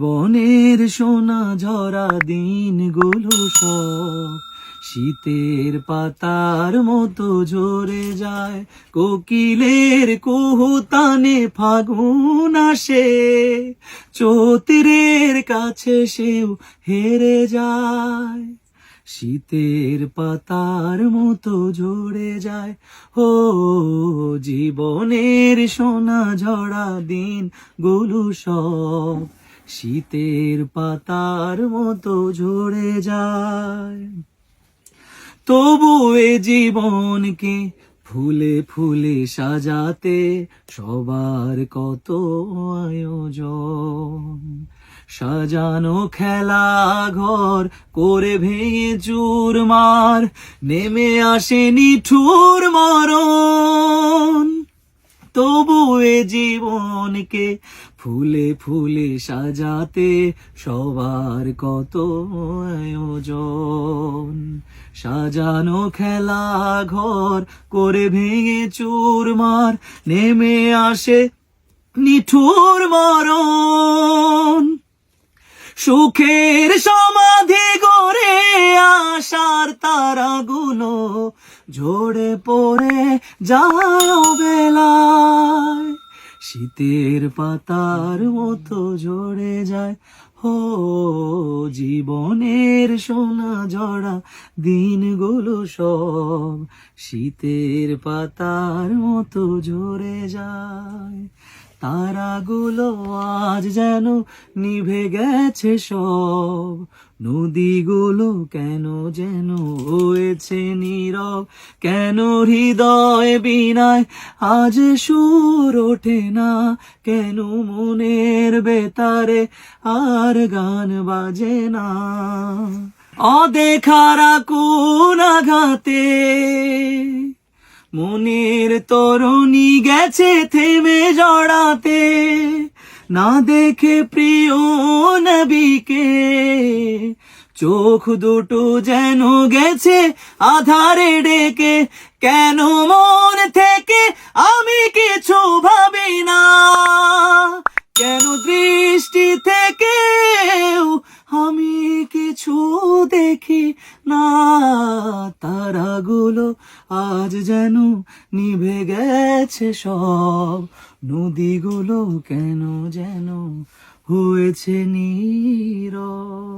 বনের সোনা ঝরা দিনগুলো সব শীতের পাতার মতো ঝরে যায়। কোকিলের কুহুতানে ফাগুন আসে, চৌতিরের কাছে সেও হেরে যায়। শীতের পাতার মতো ঝরে যায়। ও জীবনের সোনা ঝরা দিনগুলো সব শীতের পাতার মতো ঝরে যায়। তবু এ জীবনকে ফুলে ফুলে সাজাতে সবার কত আয়োজন। সাজানো খেলা ঘর করে ভেঙে চুরমার নেমে আসেনি ঠুর মরণ। তবু এ জীবনকে ফুলে ফুলে সাজাতে সবার কত আয়োজন। সাজানো খেলা ঘর করে ভেঙে চুরমার নেমে আসে নিঠুর মরণ। সুখের সমাধি গড়ে আশার তারাগুলো ঝরে পড়ে যাও বেলায় শীতের পাতার মতো ঝরে যায়। হো, জীবনের সোনা জড়া দিনগুলো সব শীতের পাতার মতো ঝরে যায়। তারাগুলো আজ যেন নিভে গেছে সব। নদীগুলো কেন যেন হয়েছে নীরব? কেন হৃদয় বিনায় আজ সুর ওঠে না? কেন মনের বেতারে আর গান বাজে না? অদেখারা কোন আঘাতে মনের তরুণী গেছে থেমে জড়াতে। না দেখে প্রিয় নবীকে, চোখ দুটো যেন গেছে আধারে ডেকে। কেন মন থেকে আমি কিছু ভাবি না? দেখি না তারাগুলো আজ যেন নিভে গেছে সব। নদীগুলো কেন যেন হয়েছে নীরব।